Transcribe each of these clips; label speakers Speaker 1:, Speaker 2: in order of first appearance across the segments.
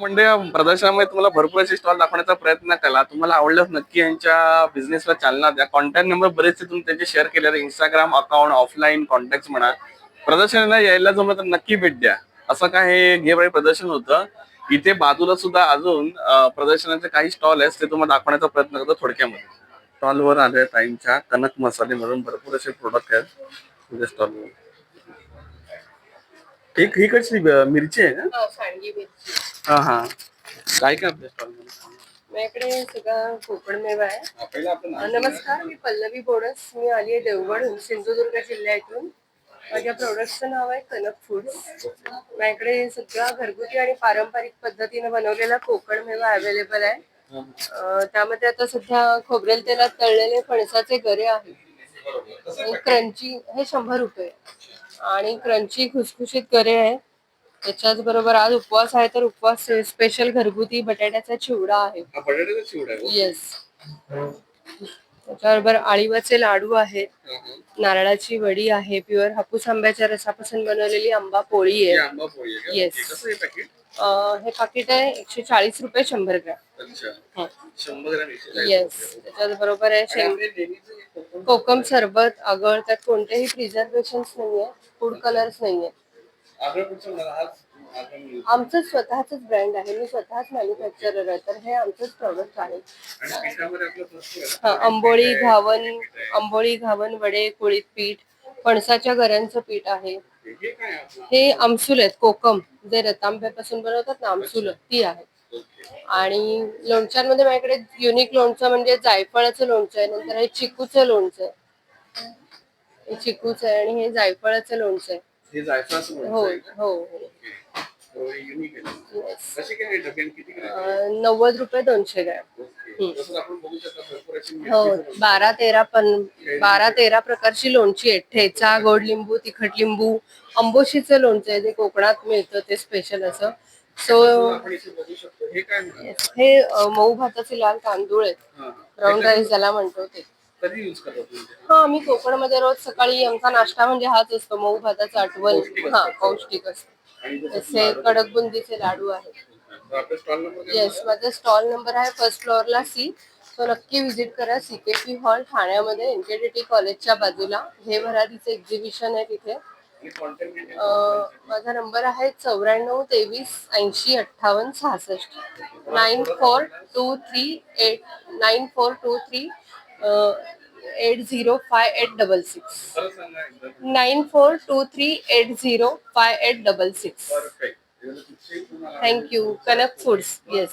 Speaker 1: म्हणजे प्रदर्शनामध्ये तुम्हाला भरपूर असे स्टॉल दाखवण्याचा प्रयत्न केला. तुम्हाला आवडल्यास नक्की यांच्या बिझनेसला चालना द्या. कॉन्टॅक्ट नंबर बरेचसे तुम्ही त्यांचे शेअर केले इंस्टाग्राम अकाउंट ऑफलाईन कॉन्टॅक्ट म्हणा. प्रदर्शनाला यायला जमलं तर नक्की भेट द्या. असं काय हे घेवाळी प्रदर्शन होतं. इथे बाजूला सुद्धा अजून प्रदर्शनाचे काही स्टॉल आहेत. ते तुम्हाला दाखवण्याचा प्रयत्न करतो थोडक्यामध्ये. स्टॉलवर आले टाईमच्या कनक मसाले म्हणून भरपूर असे प्रोडक्ट आहेत. तुझ्या स्टॉलवर एक ही कशी अं, मिरची आहे का
Speaker 2: हो, सांडगी मिरची.
Speaker 1: हा हा. काय काय आपल्या स्टॉलमध्ये
Speaker 2: माझ्याकडे सगळा कोकण मेवा आहे.
Speaker 1: पहिला आपण
Speaker 2: अ, नमस्कार मी पल्लवी बोडस. मी आली आहे देवगडहून सिंधुदुर्ग जिल्ह्यातून माझ्या प्रोडक्टचं नाव आहे कनक फूड्स माझ्याकडे सगळा घरगुती आणि पारंपरिक पद्धतीने बनवलेला कोकण मेवा अवेलेबल आहे. अ, त्यामध्ये आता सध्या खोबरेल तेलात तळलेले फणसाचे गरे आहेत. क्रंची हे शंभर रुपये. आणि क्रंची खुसखुशीत गरे आहे. त्याच्याच बरोबर आज उपवास आहे तर उपवास स्पेशल घरगुती बटाट्याचा चिवडा आहे.
Speaker 1: हा बटाट्याचा चिवडा आहे
Speaker 2: येस त्याच्याबरोबर आळीवाचे लाडू आहेत. नारळाची वडी आहे प्युअर हापूस आंब्याच्या रसापासून बनवलेली आंबा पोळी आहे.
Speaker 1: आंबा पोळी आहे का?
Speaker 2: Yes.
Speaker 1: हे कसं आहे पॅकेट
Speaker 2: अं, हे पाकिट आहे एकशे चाळीस रुपये शंभर ग्रॅम.
Speaker 1: अच्छा. शंभर ग्रॅम एकशे चाळीस
Speaker 2: येस त्याच्याच बरोबर आहे
Speaker 1: आणि
Speaker 2: शेंग
Speaker 1: आपले नेहमीचे जे कोकम-
Speaker 2: कोकम सरबत आगळ त्यात कोणतेही प्रिझर्वेशन नाहीये. फूड कलर्स नाहीये.
Speaker 1: आगळ पुढचं मला आज- आगळ मिळतं.
Speaker 2: आमचं स्वतःच ब्रँड आहे. मी स्वतःच मॅन्युफॅक्चरर आहे. तर हे आमचंच प्रॉडक्ट आहे.
Speaker 1: आणि पिठामध्ये आपलं प्रश्न आहे.
Speaker 2: हा, आंबोळी घावन आंबोळी घावन वडे कुळीत पीठ फणसाच्या गऱ्यांचं पीठ आहे.
Speaker 1: हे?
Speaker 2: हे आमसूल आहेत कोकम जे रतांब्यापासून बनवतात ना आमसूल ती आहे. आणि लोणच्यांमध्ये माझ्याकडे युनिक लोणचं म्हणजे जायफळाचं लोणचं आहे नंतर हे चिकूचं लोणचं आहे हे चिकूचं आहे आणि हे जायफळाचं लोणचं आहे
Speaker 1: हे
Speaker 2: हो? हो.
Speaker 1: हो?
Speaker 2: नव्वद रुपये दोनशे ग्रॅम
Speaker 1: आपण बघू शकता
Speaker 2: हो बारा तेरा पण बारा तेरा प्रकारची लोणची आहेत. ठेचा गोड लिंबू तिखट लिंबू अंबोशीचं लोणचं आहे जे कोकणात मिळतं ते स्पेशल असं. सो
Speaker 1: आपण इथे बघू शकतो. हे काय म्हणतात?
Speaker 2: हे अ, मऊ भाताचे लाल तांदूळ आहेत.
Speaker 1: हा.
Speaker 2: ब्राऊन राईस ज्याला म्हणतो ते.
Speaker 1: कधी युज करतात तुम्ही ते?
Speaker 2: हा आम्ही कोकणमध्ये रोज सकाळी आमचा नाश्ता म्हणजे हाच असतो मऊ भाताचा आठवण. हा पौष्टिक असतो.
Speaker 1: आणि जसं
Speaker 2: तसे कडक बुंदीचे लाडू आहेत. येस माझा स्टॉल नंबर आहे फर्स्ट फ्लोअरला सी सो नक्की व्हिजिट करा सीकेपी हॉल ठाण्यामध्ये एनकेडीटी कॉलेजच्या बाजूला. हे भरारीचं एक्झिबिशन आहे तिथे. माझा नंबर आहे चौऱ्याण्णव तेवीस ऐंशी अठ्ठावन्न सहासष्ट. Nine four two three eight nine four two three eight zero five eight double six nine four two three eight zero five eight double six thank you Kanak foods yes?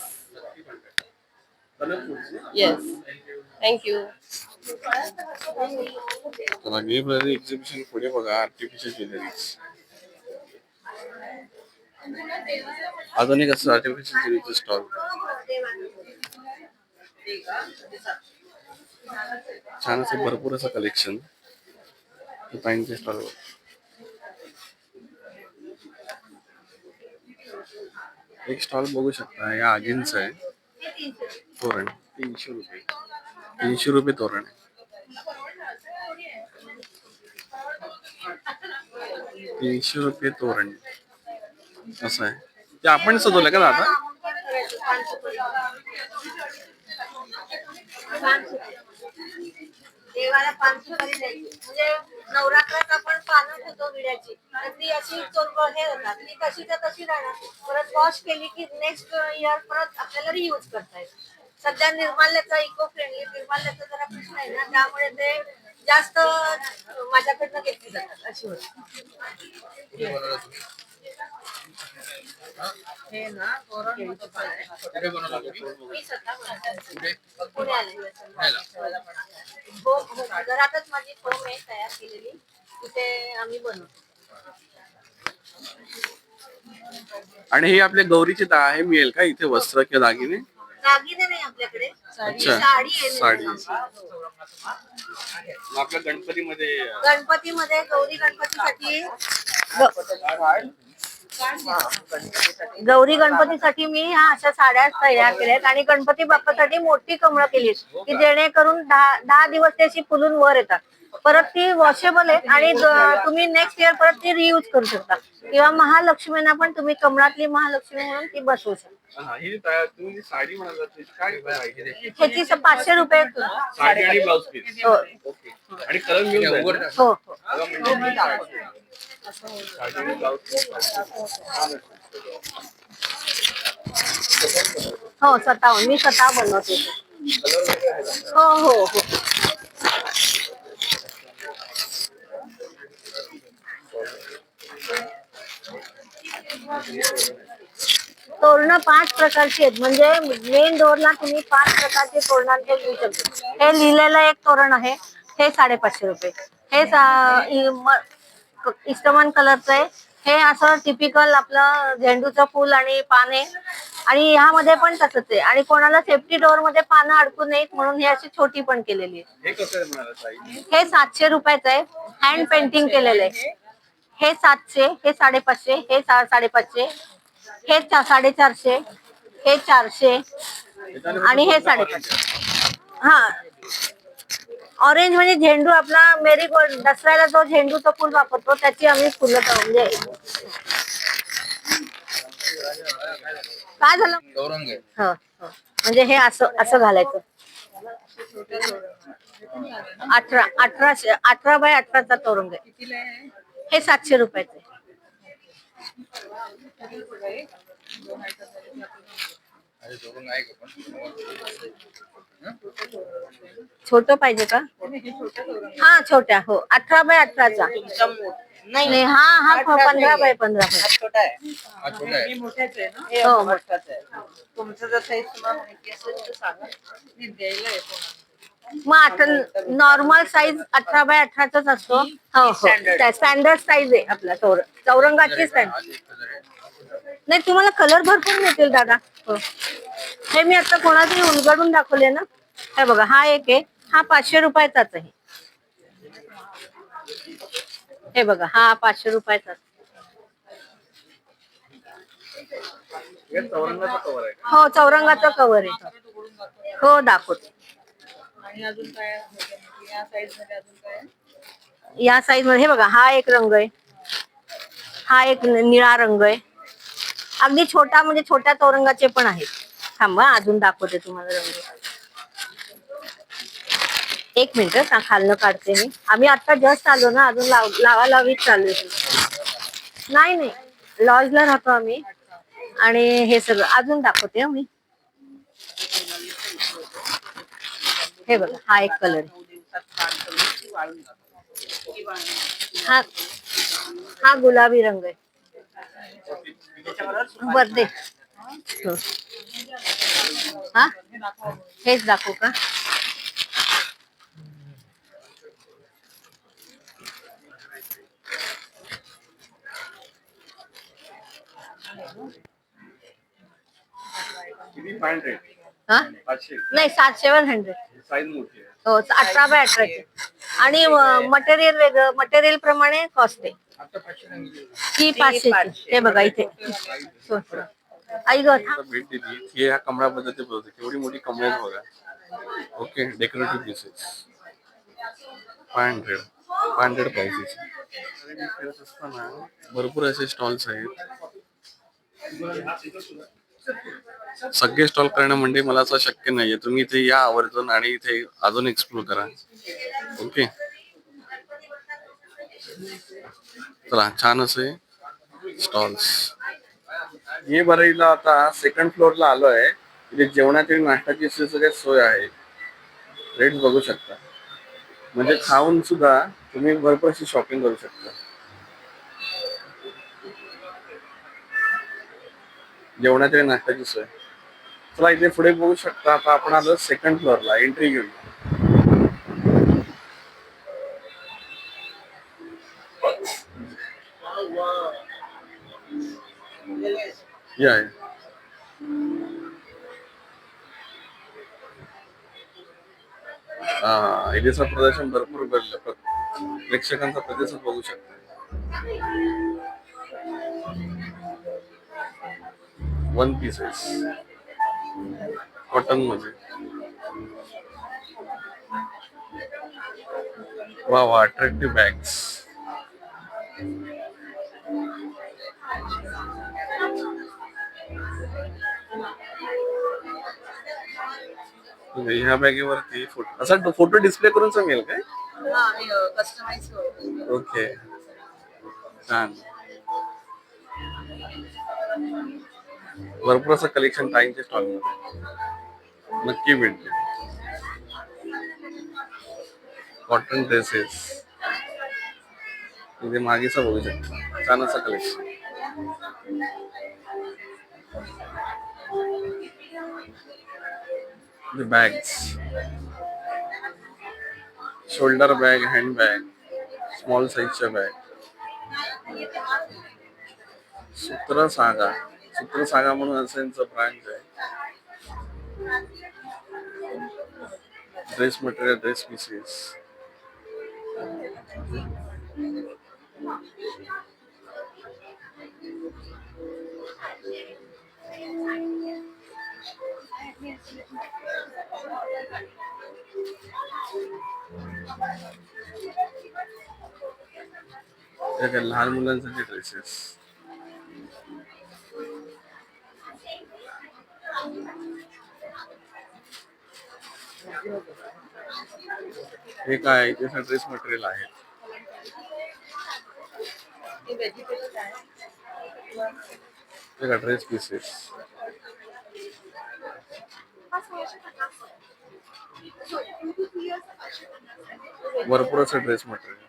Speaker 2: Yes thank you
Speaker 1: चला game exhibition पुढे बघा artificial jewelleries अजून एक असं artificial ज्वेलरीचं stall छान असं भरपूर असं कलेक्शन ताईंच्या स्टॉलवर एक स्टॉल बघू शकता या आगींच आहे. तोरण तीनशे रुपये. तीनशे रुपये तोरण आहे. तीनशे रुपये तोरण. असं आहे. ते आपण सजवलं का दादा?
Speaker 3: देवाला पान म्हणजे नवरात्रात आपण पानं ठेवतो विड्याची. तर ती अशी चोरबळ हे होतात. ती तशीच्या तशी राहणार. परत वॉश केली की नेक्स्ट इयर परत आपल्याला रियूज करता येईल. सध्या निर्माल्याचा इको फ्रेंडली निर्माल्याचा जरा प्रश्न आहे ना त्यामुळे ते जास्त माझ्याकडनं घेतली जातात अशी होती हे ना आहे. हो हो घरातच माझी फोम आहे तयार केलेली तिथे आम्ही बनवतो
Speaker 1: आणि हे आपले गौरीचे दा हे मिळेल का इथे वस्त्र किंवा दागिने?
Speaker 3: दागिने नाही आपल्याकडे.
Speaker 1: अच्छा.
Speaker 3: साडी आहे
Speaker 1: आपल्या गणपतीमध्ये
Speaker 3: गणपतीमध्ये गौरी गणपतीसाठी. गौरी गणपतीसाठी मी ह्या अशा साड्या तयार केल्यात आणि गणपती बाप्पासाठी मोठी कमळं केली की जेणेकरून दहा दहा दिवस ती अशी फुलून वर येतात. परत ती वॉशेबल आहे आणि तुम्ही नेक्स्ट इयर परत ती रियूज करू शकता. किंवा महालक्ष्मीना पण तुम्ही कमळातली महालक्ष्मी म्हणून ती बसवू शकता.
Speaker 1: हा ही जी ता- तुम्ही जी साडी म्हणाला ती काय पाहिजे त्याची?
Speaker 3: ह्याची स- पाचशे रुपये
Speaker 1: साडी आणि ब्लाउज पीस
Speaker 3: हो.
Speaker 1: ओके. आणि कलर?
Speaker 3: हो हो.
Speaker 1: म्हणजे हो स्वतः
Speaker 3: हो. मी स्वतः बनवते. हो हो हो. तोरणं पाच प्रकारची आहेत. म्हणजे मेन डोरला तुम्ही पाच प्रकारचे तोरणांचे घेऊ शकता. हे लिहिलेलं एक तोरण आहे. हे साडेपाचशे रुपये. हे इस्टमन कलरचं आहे. हे असं टिपिकल आपलं झेंडूचं फुल आणि पाने आणि ह्यामध्ये पण तसंच आहे. आणि कोणाला सेफ्टी डोअरमध्ये पानं अडकू नयेत म्हणून हे अशी छोटी पण केलेली आहे.
Speaker 1: हे आहे
Speaker 3: सातशे रुपयाचं आहे. हँड पेंटिंग केलेलं आहे. हे सातशे हे साडेपाचशे हे साडेपाचशे हे साडेचारशे हे चारशे आणि हे साडेपाचशे हा. ऑरेंज म्हणजे झेंडू आपला मेरी गोल्ड दसऱ्याला जो झेंडूचं फुल वापरतो त्याची आम्ही फुलं म्हणजे काय झालं? हो, हो. म्हणजे हे असं असं घालायचं. अठरा अठराशे अठरा बाय अठराचा तोरंग आहे. हे सातशे रुपयाचे छोट पाहिजे का? हा छोट्या हो. अठरा बाय अठराचा. नाही हा हा पंधरा बाय पंधरा.
Speaker 4: छोटा आहे.
Speaker 5: हा छोटा आहे.
Speaker 4: हे
Speaker 3: हो.
Speaker 4: मोठाच आहे. तुमचं जर साईज तुम्हाला माहिती असेल तर सांगा. मी द्यायला येतो
Speaker 3: मग आता नॉर्मल साईज अठरा बाय अठराचाच असतो. हो हो. स्टँडर्ड साईज आहे आपला चौर चौरंगाची स्टँड नाही तुम्हाला कलर भरपूर मिळतील दादा. हो. हे मी आता कोणातरी उलगडून दाखवले ना? हे बघा हा एक आहे. हा पाचशे रुपयाचाच आहे. हे बघा हा पाचशे रुपयाचा
Speaker 1: हे चौरंगाचं कवर आहे?
Speaker 3: हो चौरंगाचा कवर आहे. हो दाखवते.
Speaker 4: आणि अजून काय आहे? या साईजमध्ये अजून काय आहे?
Speaker 3: या साईजमध्ये हे बघा हा एक रंग आहे. हा एक निळा रंग आहे. अगदी छोटा म्हणजे छोट्या तोरंगाचे पण आहेत. थांबा अजून दाखवते तुम्हाला रंग. एक मिनिट खालनं काढते मी. आम्ही आता जस्ट आलो ना अजून लाव लावा लावीच चालू आहे. नाही नाही. लॉजला राहतो आम्ही. आणि हे सगळं अजून दाखवते मी. हे बघा हा एक कलर हा हा गुलाबी रंग आहे. वर दे हो. हा? हेच दाखवू का? हा? नाही सातशे वन हंड्रेड
Speaker 1: साईज मोठी आहे.
Speaker 3: हो अठरा बाय अठराचे. आणि मटेरियल वेगळं मटेरियल प्रमाणे कॉस्ट आहे. ही पाचशे हे बघा इथे. हो. आई ग
Speaker 1: आता भेट दिली. ती ह्या कमळाबद्दल ते बोलते केवढी मोठी आहेत बघा. Okay decorative pieces five hundred five hundred prices फिरत असताना भरपूर असे स्टॉल्स आहेत. सगळे स्टॉल करणं म्हणजे मला असं शक्य नाहीये. तुम्ही इथे या आवर्जून आणि इथे अजून एक्सप्लोर करा. ओके चला छान असे स्टॉल्स हे बरईला आता सेकंड फ्लोअरला आलो आहे इथे जेवणाची नाश्त्याची सगळ्या सोय आहे. रेट बघू शकता. म्हणजे खाऊन सुद्धा तुम्ही भरपूर अशी शॉपिंग करू शकता. जेवणाची आणि नाश्त्याची सोय. चला इथे पुढे बघू शकता. आता आपण आलो सेकंड फ्लोअरला एंट्री घेऊन. या. हा प्रदर्शन भरपूर प्र- प्रेक्षकांचा प्रतिसाद बघू शकता. वन पीसेस कॉटनमध्ये. वा वा अट्रॅक्टिव्ह बॅग्स ह्या बॅगेवरती फोटो असा फोटो डिस्प्ले करून सांगेल काय?
Speaker 4: हा
Speaker 1: ओके. छान. भरपूर असं कलेक्शन ताईंच्या स्टॉलमध्ये. नक्की भेटते कॉटन ड्रेसेस इथे मागेच बघू शकता. छान असं collection bags shoulder bag bag bag small साईजच्या बॅग सूत्र सूत्रसागा सूत्र म्हणून असं यांचं ब्रँच आहे. ड्रेस मटेरियल ड्रेस पीसेस हे काय लहान मुलांसाठी ड्रेसेस हे काय त्याचा ड्रेस मटेरियल आहे.
Speaker 4: आहे
Speaker 1: हे का ड्रेस पीसेस भरपूर असं ड्रेस मटेरियल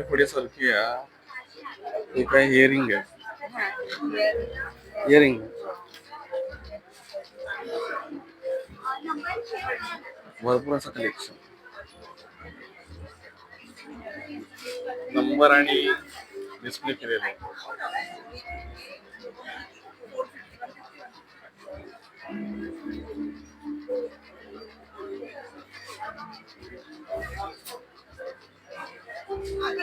Speaker 1: पुढे सारखी आहे हे काय हिअरिंग आहे? इयरिंग भरपूर असं कलेक्शन नंबर आणि डिस्प्ले केलेला आहे.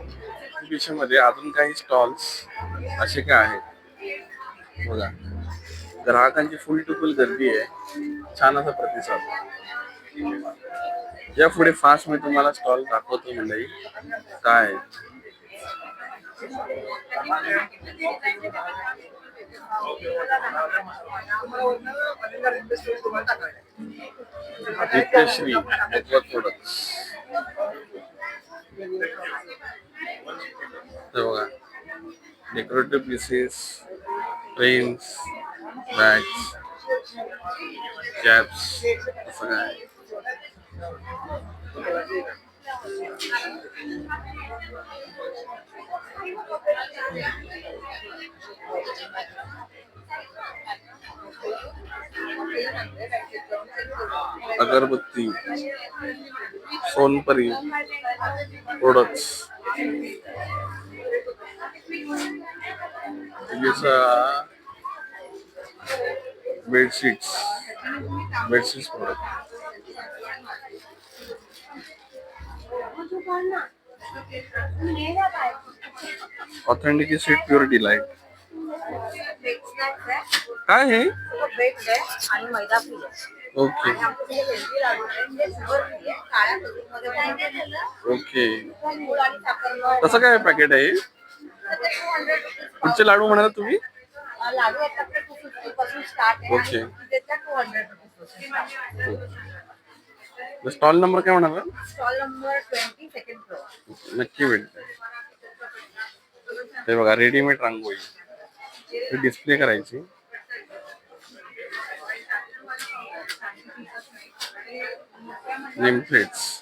Speaker 3: करू
Speaker 1: मध्ये अजून काही स्टॉल्स असे काय आहेत? बघा. ग्राहकांची फुल टू फुल गर्दी आहे. छान असा प्रतिसाद. या पुढे फास्ट मी तुम्हाला स्टॉल दाखवतो मंडळी. काय आहे. नित्यश्री नेटवर्क प्रोडक्ट्स हे बघा decorative pieces frames bags caps असं काय अगरबत्ती Sonpari products bedsheets bedsheets product authentic seat pure delight काय हे?
Speaker 4: आहे
Speaker 1: ओके ओके
Speaker 4: तसं
Speaker 1: कसं काय पॅकेट आहे कुठचे लाडू म्हणाला तुम्ही?
Speaker 4: लाडू आहेत आपले टू फिफ्टी पासून स्टार्ट आहे
Speaker 1: Okay.
Speaker 4: आणि त्याच्या टू हंड्रेड रुपीजपासून
Speaker 1: स्टॉल नंबर काय म्हणाला?
Speaker 4: Stall number twenty second floor
Speaker 1: नक्की भेटते हे बघा रेडीमेड रांगोळी. डिस्प्ले करायची. नेम प्लेट्स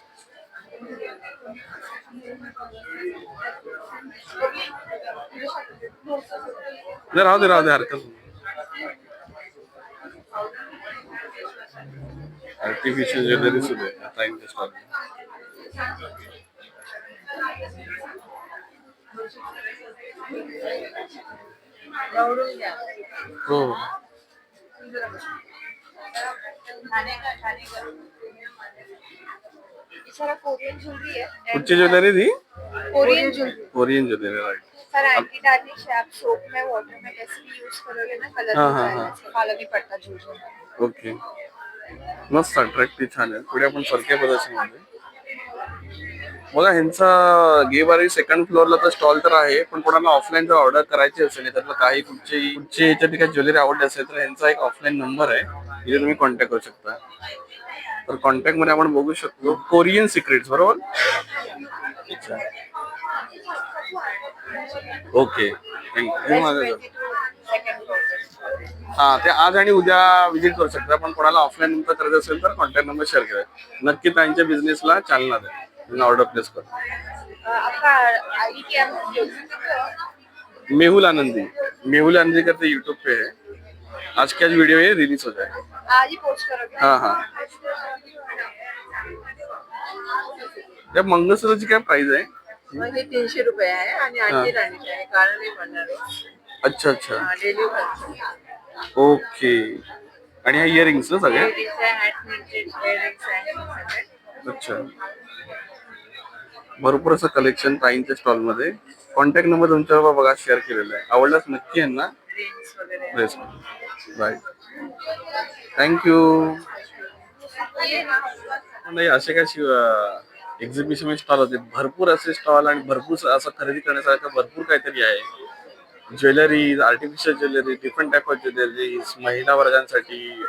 Speaker 1: राहू दे राहू दे हरकत आर्टिफिशियल ज्वेलरी सुद्धा आहे. आता इंटरेस्ट
Speaker 4: घ्या
Speaker 1: हो.
Speaker 2: सर
Speaker 1: कुठची ज्वेलरी ती?
Speaker 2: Korean jewellery.
Speaker 1: Right
Speaker 2: sir anti tarnish है आप सोप में वाटर में कैसे भी यूज करोगे ना कलर
Speaker 1: हाँ,
Speaker 2: नहीं
Speaker 1: हाँ,
Speaker 2: जाएगा
Speaker 1: हाँ।
Speaker 2: इसका काला भी पड़ता झूठ
Speaker 1: ओके मस्त अट्रॅक्टिव्ह छान आहे पुढे आपण सरके प्रदर्शनमध्ये बघा ह्यांचा गेबारी सेकंड फ्लोअरला तर स्टॉल तर आहे पण कोणाला ऑफलाईन जर ऑर्डर करायची असेल त्यातलं काही कुठची कुठची याच्यात काही ज्वेलरी आवडली असेल तर ह्यांचा एक ऑफलाईन नंबर आहे. तिथे तुम्ही कॉन्टॅक्ट करू शकता. तर कॉन्टॅक्टमध्ये आपण बघू शकतो. कोरियन सिक्रेट्स बरोबर? अच्छा. ओके. थँक्यू हा ते आज आणि उद्या विजिट करू शकता पण कोणाला ऑफलाईन नंतर करायचं असेल तर कॉन्टॅक्ट नंबर शेअर करा. नक्की त्यांच्या बिझनेसला चालना द्या. तुम्ही ऑर्डर प्लेस करा
Speaker 2: है
Speaker 1: मेहुल आनंदी. मेहुल आनंदी करते यूट्यूब पे. है आज का वीडियो ये रिलीज हो जाए
Speaker 2: आज ही पोस्ट करोगे
Speaker 1: हाँ हाँ. त्या मंगळसूत्राची काय प्राइस आहे?
Speaker 4: मग हे तीनशे रुपये आहे आणि आणखी राणीचे आहे. कारण नाही म्हणणार
Speaker 1: अच्छा अच्छा.
Speaker 4: Daily
Speaker 1: okay. आणि ह्या इयरिंग्स सगळे
Speaker 4: हॅट मिल्टेड इयरिंग्स आहे सगळे.
Speaker 1: अच्छा. भरपूर असं कलेक्शन ताईंच्या स्टॉलमध्ये. कॉन्टॅक्ट नंबर तुमच्यावर बघा शेअर केलेला आहे. आवडल्यास नक्की यांना प्रेस बाय थँक्यू नाही असे काय एक्झिबिशन स्टॉल होते. भरपूर असे स्टॉल आणि भरपूर असं खरेदी करण्यासारखं भरपूर काहीतरी आहे. Jewellery artificial jewellery different type of jewelleries महिला वर्गांसाठी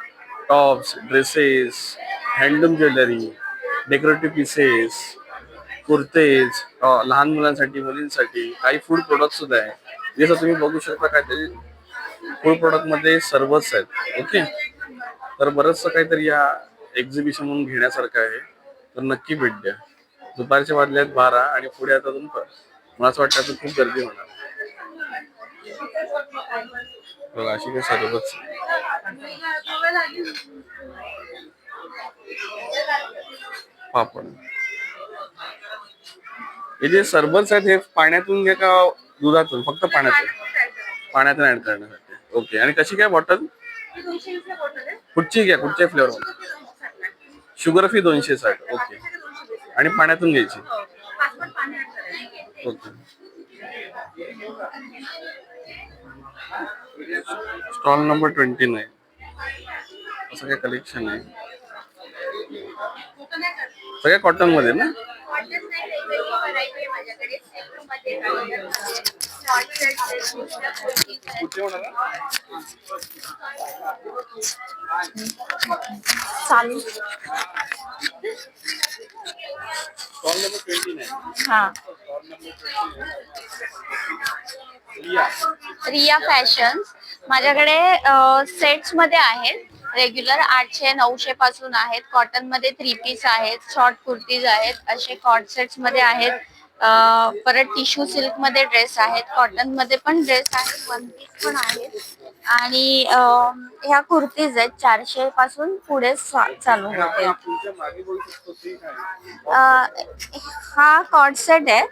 Speaker 1: tops dresses handloom jewellery decorative pieces कुर्तेज लहान मुलांसाठी मुलींसाठी काही फूड प्रोडक्ट सुद्धा आहे. जसं तुम्ही बघू शकता काहीतरी फूड प्रोडक्टमध्ये सर्वच आहेत. ओके तर बरंचसं काहीतरी या एक्झिबिशन म्हणून घेण्यासारखं आहे. तर नक्की भेट द्या. दुपारच्या वाजले आहेत बारा आणि पुढे आता अजून प- मला असं वाटतं खूप गर्दी होणार. बघा अशी काही सर्वच. पापड. हे जे सरबत आहेत हे पाण्यातून घे का दुधातून? फक्त पाण्यातून? पाण्यातून ऍड करण्यासाठी. ओके आणि कशी काय बॉटल कुठची घ्या कुठच्या फ्लेवर शुगर फ्री दोनशे साठ. ओके आणि पाण्यातून घ्यायची. Okay. Stall number twenty nine. असं काय कलेक्शन आहे. सगळ्या कॉटनमध्ये ना? चालू
Speaker 6: हा रिया फॅशन. माझ्याकडे सेट्समध्ये आहेत. रेग्युलर आठशे नऊशे पासून आहेत. कॉटनमध्ये थ्री पीस आहेत. शॉर्ट कुर्तीज आहेत. असे कॉट सेट्समध्ये आहेत. परत टिश्यू सिल्कमध्ये ड्रेस आहेत कॉटनमध्ये पण ड्रेस आहेत वन पीस पण आहेत. आणि ह्या कुर्तीज आहेत चारशे पासून पुढे चालू होते. हा कॉट सेट आहे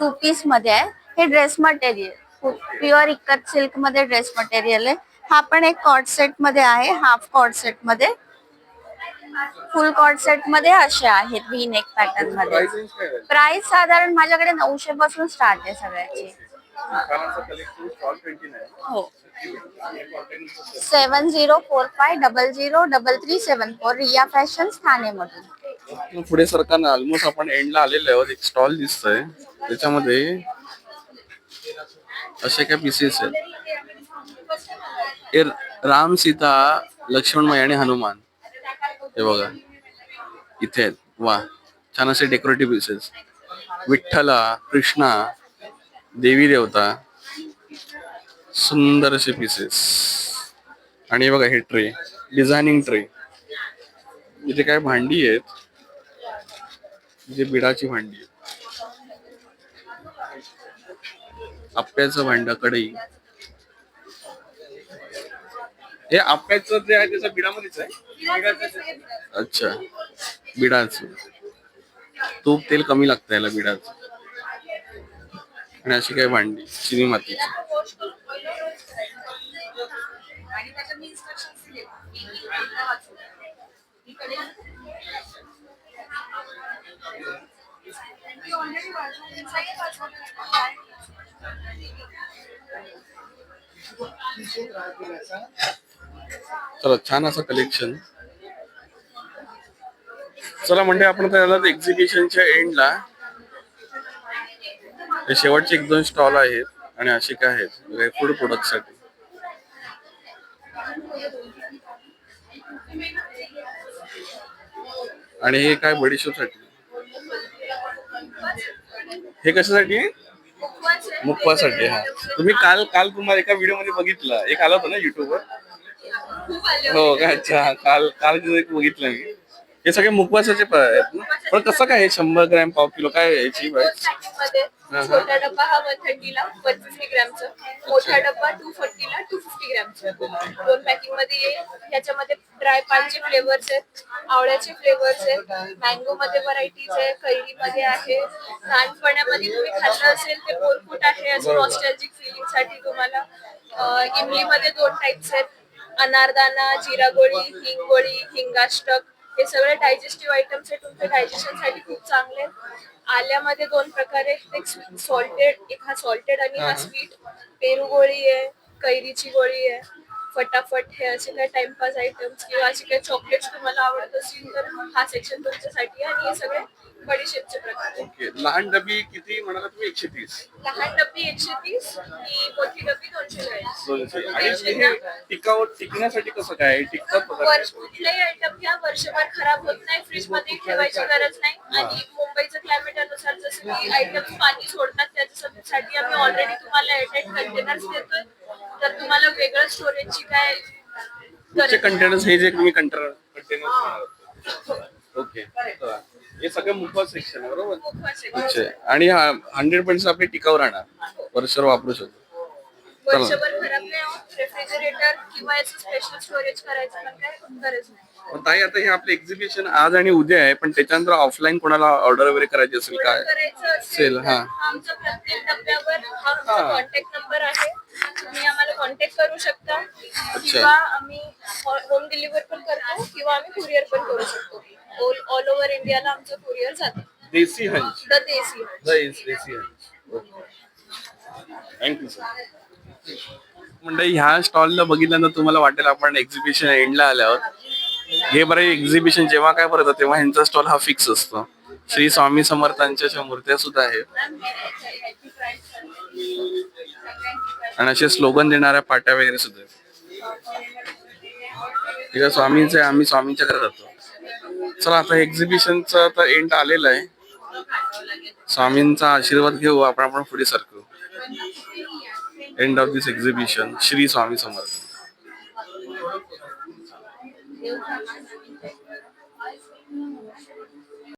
Speaker 6: टू पीसमध्ये आहे. हे ड्रेस मटेरियल प्युअर इकत सिल्कमध्ये ड्रेस मटेरियल आहे. हा पण एक कॉट सेटमध्ये आहे हाफ कॉट सेटमध्ये. फुल कॉट सेटमध्ये असे आहेत व्ही नेक पॅटर्नमध्ये.
Speaker 1: प्राइस
Speaker 6: साधारण माझ्याकडे नऊशे पासून स्टार्ट आहे सगळ्याची. हो. Seven zero four five double zero double three seven four Riya fashion Thane मधून.
Speaker 1: पुढे सरकारनं ऑलमोस्ट आपण एंडला आलेलो आहोत एक स्टॉल दिसतोय. त्याच्यामध्ये असे काय पीसेस आहेत. राम सीता लक्ष्मणमय आणि हनुमान. हे बघा. इथे आहेत. वा. छान असे डेकोरेटिव्ह पीसेस विठ्ठला कृष्णा देवी देवता. सुंदर असे पीसेस आणि बघा हे ट्रे डिझायनिंग ट्रे इथे काय भांडी आहेत? म्हणजे बिडाची भांडी आहेत. आप्याचं भांड कढई हे आप्याचं जे आहे त्याचा बिडामध्येच आहे? अच्छा. बिडाच. तूप तेल कमी लागतं याला बिडाचं. आणि अशी काही भांडी चिनी मातीची. तर छान असं कलेक्शन चला म्हणजे आपण त्याला एक्झिबिशनच्या एंडला हे शेवटचे एक दोन स्टॉल आहेत आणि असे काय आहेत? फूड प्रोडक्टसाठी. आणि हे काय बडीशोपसाठी? हे कशासाठी? आहे? मुखवासाठी हा. तुम्ही काल काल तुम्हाला एका व्हिडिओमध्ये बघितलं. एक आला होता ना युट्यूबवर हो का अच्छा. काल काल एक बघितलं मी. हे सगळे मुखवासाचे आहेत ना? पण कसं काय हे शंभर ग्रॅम पाव किलो काय याची price?
Speaker 7: मध्ये. छोटा डब्बा हा वन थर्टीला वन फिफ्टी ग्रॅमचं मोठा डब्बा टू फोर्टीला टू फिफ्टी ग्रॅमचं. दोन पॅकिंगमध्ये येईल ह्याच्यामध्ये ड्राय पानचे फ्लेवर्स आहेत आवळ्याचे फ्लेवर्स आहेत मँगो मध्ये व्हरायटीज आहे कैरी मध्ये आहे लहानपणामध्ये तुम्ही खाल्लं असेल ते बोरफूट आहे असं नॉस्टॅल्जिक फिलिंगसाठी तुम्हाला इमली मध्ये दोन टाइप्स आहेत अनारदाना जिरा गोळी हिंग गोळी हिंगाष्टक हे सगळे डायजेस्टिव्ह आयटम्स आहे तुमच्या डायजेशनसाठी खूप चांगले आहेत. आल्यामध्ये दोन प्रकारे एक सॉल्टेड एक हा सॉल्टेड आणि हा स्वीट पेरू गोळी आहे कैरीची गोळी आहे. फटाफट हे असे काही टाइमपास आयटम्स किंवा असे काही चॉकलेट्स तुम्हाला आवडत असतील तर हा सेक्शन तुमच्यासाठी आहे आणि हे सगळे बडीशेपचे प्रकार. आहेत.
Speaker 1: ओके. लहान डबी किती? म्हणाला तुम्ही एकशे तीस
Speaker 7: लहान डब्बी एकशे तीस ही मोठी डब्बी दोनशे. चाळीस
Speaker 1: दोनशे आणि हे टिकण्यासाठी कसं काय? टिकतात पदार्थ?
Speaker 7: वर्ष कुठलाही आयटम घ्या वर्षभर खराब होत नाही फ्रीजमध्ये ठेवायची गरज नाही. आणि मुंबईचं क्लायमेट अनुसार जसं की आयटम पाणी सोडतात त्याच्यासाठी आम्ही ऑलरेडी तुम्हाला एटेड कंटेनर्स देतोय. तर तुम्हाला वेगळं स्टोरेजची काय नाही.
Speaker 1: कंटेनर्स हे जे तुम्ही कंटेनर कंटेनर ओके. हे सगळं मुखवास सेक्शन आहे बरोबर. अच्छा. आणि हा हंड्रेड पर्सेंट आपली टिकाऊ राहणार. वर्षभर वापरू शकतो.
Speaker 7: वर्षभर खराब नाही होत रेफ्रिजरेटर किंवा याचं स्पेशल स्टोरेज करायचं पण काय गरज नाही.
Speaker 1: पण ताई आता हे आपलं एक्झिबिशन आज आणि उद्या आहे पण त्याच्यानंतर ऑफलाईन कोणाला ऑर्डर वगैरे करायची असेल काय?
Speaker 7: करायचं
Speaker 1: सेल,
Speaker 7: असेल
Speaker 1: हा.
Speaker 7: तर आमचा प्रत्येक डब्यावर हा आमचा
Speaker 1: हा.
Speaker 7: कॉन्टॅक्ट नंबर आहे. तुम्ही आम्हाला कॉन्टॅक्ट करू शकता. किंवा आम्ही होम डिलिव्हर पण करतो किंवा आम्ही कुरिअर पण करू शकतो. ऑल ऑल ओव्हर इंडियाला आमचं कुरिअर जातं.
Speaker 1: Desi hunch
Speaker 7: the Desi
Speaker 1: Desi hunch thank you sir म्हणजे ह्या स्टॉलला बघितल्यानंतर तुम्हाला वाटेल आपण एक्झिबिशन एंडला आले आहोत हे बरं एक्झिबिशन जेव्हा काय भरतं तेव्हा ह्यांचा स्टॉल हा फिक्स असतो. श्री स्वामी समर्थांच्या अशा मूर्त्या सुद्धा आहेत. आणि असे स्लोगन देणाऱ्या पाट्या वगैरे सुद्धा आहेत. तिकडे स्वामींचे आम्ही स्वामींच्या घरात जातो. चला आता एक्झिबिशनचं आता एंड आलेलं आहे. स्वामींचा आशीर्वाद घेऊ आपण आपण पुढे सरकू. End of this exhibition Shri Swami Samarth.